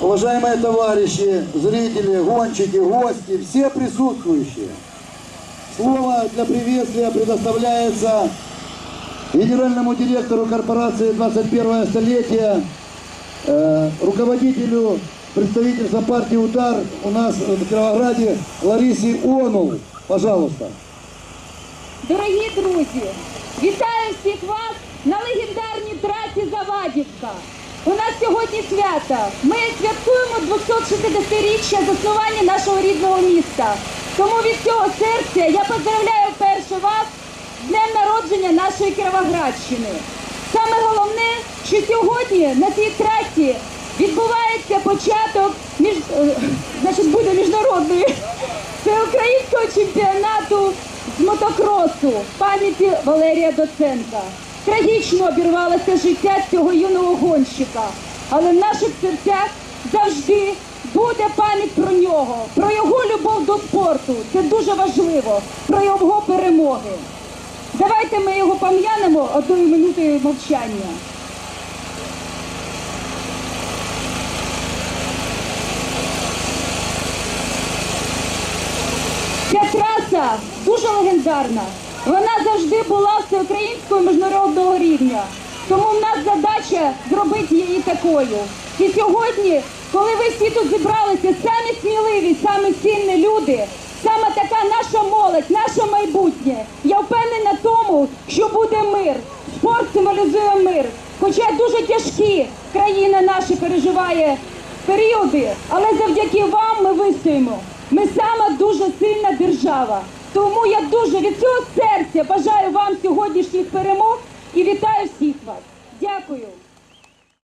уважаемые товарищи, зрители, гонщики, гости, все присутствующие. Слово для приветствия предоставляется генеральному директору корпорации 21 столетия, э, руководителю представительства партии «Удар» у нас в Кировограде Ларисе Онул. Пожалуйста. Дорогі друзі, вітаю всіх вас на легендарній трасі Завадівка. У нас сьогодні свято. Ми святкуємо 260-річчя заснування нашого рідного міста. Тому від цього серця я поздравляю перше вас з днем народження нашої Кіровоградщини. Саме головне, що сьогодні на цій трасі відбувається початок між, е, значить, буде міжнародної всеукраїнського чемпіонату з мотокросу пам'яті Валерія Доценка. Трагічно обірвалося життя цього юного гонщика, але в наших серцях завжди буде пам'ять про нього, про його любов до спорту. Це дуже важливо, про його перемоги. Давайте ми його пам'янемо одною минутою мовчання. Ця траса дуже легендарна. Вона завжди була всеукраїнського міжнародного рівня. Тому в нас задача зробити її такою. І сьогодні, коли ви всі тут зібралися, самі сміливі, самі сильні люди, саме така наша молодь, наше майбутнє. Я впевнена в тому, що буде мир. Спорт символізує мир. Хоча дуже тяжкі країна наша переживає періоди, але завдяки вам ми вистоїмо. Ми сама дуже сильна держава. Тому я дуже від цього серця бажаю вам сьогоднішніх перемог і вітаю всіх вас. Дякую.